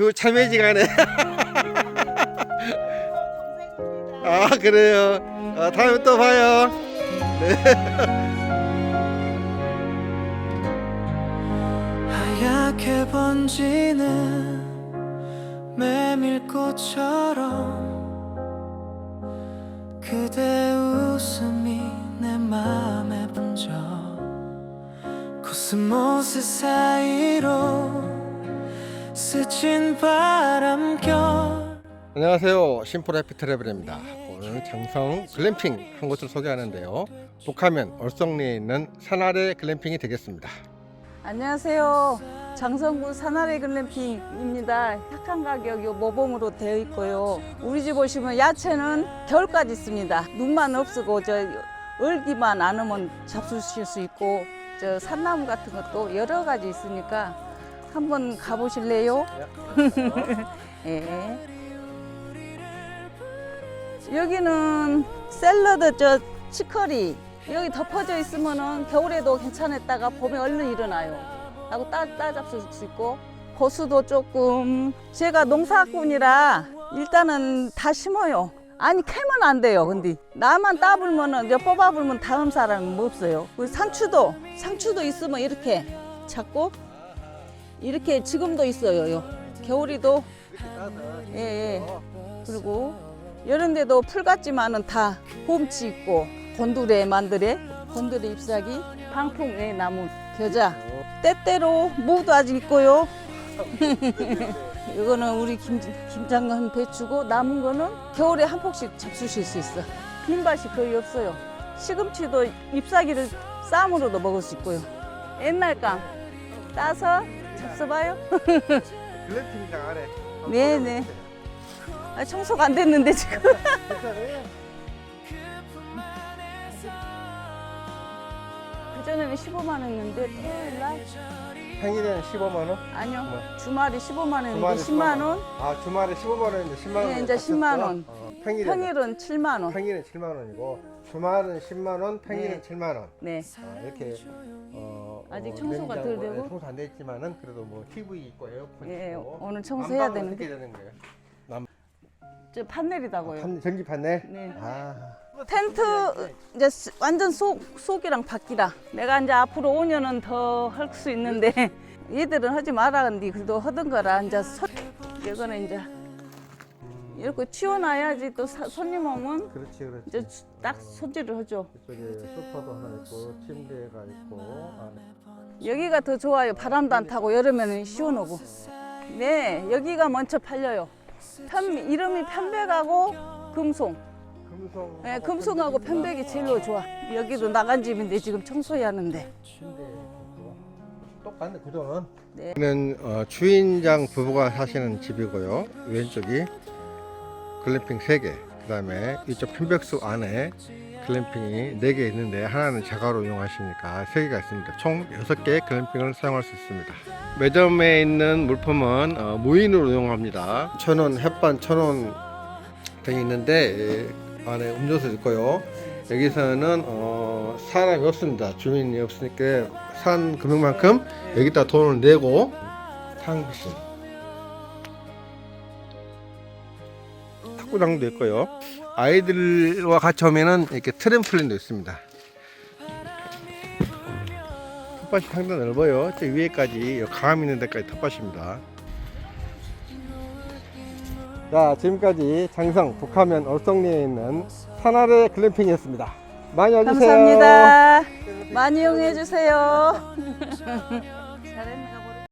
그 참여지간에 아 그래요. 아, 다음에 또 봐요. 하얗게 번지는 메밀꽃처럼 그대 웃음이 내 맘에 번져 코스모스 사이로 스친 바람결 안녕하세요. 심플 해피 트래블입니다. 오늘 장성 글램핑 한 곳을 소개하는데요. 북하면 얼성리에 있는 산아래 글램핑이 되겠습니다. 안녕하세요. 장성구 산아래 글램핑입니다. 착한 가격 요 모범으로 되어 있고요. 우리 집 오시면 야채는 겨울까지 있습니다. 눈만 없고 저 얼기만 안 오면 잡수실 수 있고 저 산나무 같은 것도 여러 가지 있으니까 한번 가보실래요? 예. 여기는 샐러드 저 치커리 여기 덮어져 있으면은 겨울에도 괜찮았다가 봄에 얼른 일어나요. 하고 따, 따잡술 수 있고 고수도 조금 제가 농사꾼이라 일단은 다 심어요. 아니 캐면 안 돼요. 근데 나만 따불면은 이제 뽑아불면 다음 사람은 뭐 없어요. 그 상추도 상추도 있으면 이렇게 잡고 이렇게 지금도 있어요. 요. 겨울이도 예, 예. 그리고 이런 데도 풀 같지만은 다 봄치 있고 곤두레 만드레 곤두레 잎사귀 방풍의 나무 겨자 때때로 무도 아직 있고요 이거는 우리 김, 김장관 배추고 남은 거는 겨울에 한 폭씩 잡수실 수 있어 빈밭이 거의 없어요 시금치도 잎사귀를 쌈으로도 먹을 수 있고요 옛날 감 따서 잡숴봐요 글램핑장 안에 네네 아, 청소가 안 됐는데 지금 그전에는 15만 원이었는데 토요일 날 평일에는 15만 원. 아니요 뭐? 주말에 15만 원인데 주말에 10만 원 아 주말에 15만 원인데 10만 원. 네, 이제 10만 원. 평일에 평일은 7만 원 평일은 7만 원이고 주말은 10만 원, 평일은 네. 7만 원. 네. 아, 이렇게 어, 아직 어, 청소가 냉장고, 덜 되고? 네, 청소 안 됐지만은 그래도 뭐 TV 있고 에어컨 예, 있고 오늘 청소해야 난방은 되는데. 어떻게 되는 거예요? 저 판넬이다고요 판, 전기 판넬? 네. 아 텐트 이제 스- 완전 속 속이랑 바뀌라. 내가 이제 앞으로 5년은 더 할 수 있는데 얘들은 하지 마라 근데 그래도 하던 거라 이제 소, 이거는 이제 이렇게 치워놔야지 또 사- 손님 오면 그렇지 그렇지. 이제 수- 딱 손질을 하죠. 이쪽에 소파도 하나 있고 침대가 있고 안에 여기가 더 좋아요. 바람도 안 타고 여름에는 시원하고. 네, 여기가 먼저 팔려요. 편, 이름이 편백하고 금송. 금속. 네, 금송하고 편백이 제일 좋아. 여기도 나간 집인데 지금 청소해야 하는데. 침대 똑같네 구조는. 네. 여기는 어, 주인장 부부가 사시는 집이고요. 왼쪽이 글램핑 3개, 그 다음에 이쪽 편백수 안에 글램핑이 4개 있는데 하나는 자가로 이용하시니까 3개가 있습니다. 총 6개의 글램핑을 사용할 수 있습니다. 매점에 있는 물품은 어, 무인으로 이용합니다. 천원, 햇반 천원 등이 있는데 예, 안에 음료수 있고요. 여기서는 어, 사람이 없습니다. 주민이 없으니까 산 금액만큼 여기다 돈을 내고 탕비실 탁구장도 있고요. 아이들과 같이 오면은 이렇게 트램플린도 있습니다. 텃밭이 상당히 넓어요. 저 위에까지 감 있는 데까지 텃밭입니다. 자, 지금까지 장성 북하면 얼성리에 있는 산아래 글램핑이었습니다. 많이 와주세요. 감사합니다. 많이 이용해 주세요. 잘했네.